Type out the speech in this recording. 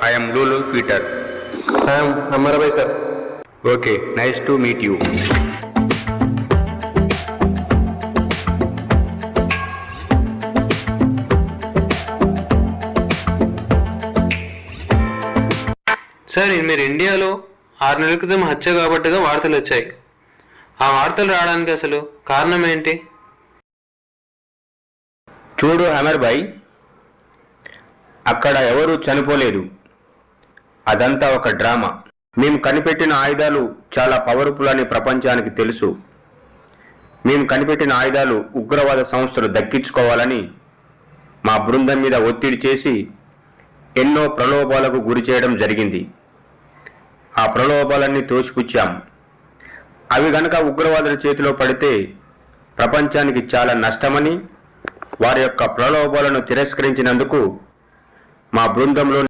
I am Lulu Peter. I am Amarabai sir Okay, nice to meet you. Sir మీరు ఇండియాలో ఆరు నెలల క్రితం హత్య కాబట్టిగా వార్తలు వచ్చాయి ఆ వార్తలు రావడానికి అసలు కారణం ఏంటి చూడు అమర్ భాయ్ అక్కడ ఎవరూ చనిపోలేదు అదంతా ఒక డ్రామా. మేము కనిపెట్టిన ఆయుధాలు చాలా పవర్ఫుల్ అని ప్రపంచానికి తెలుసు. మేము కనిపెట్టిన ఆయుధాలు ఉగ్రవాద సంస్థలు దక్కించుకోవాలని మా బృందం మీద ఒత్తిడి చేసి ఎన్నో ప్రలోభాలకు గురి చేయడం జరిగింది. ఆ ప్రలోభాలన్నీ తోసిపుచ్చాం. అవి గనక ఉగ్రవాదుల చేతిలో పడితే ప్రపంచానికి చాలా నష్టమని వారి యొక్క ప్రలోభాలను తిరస్కరించినందుకు మా బృందంలో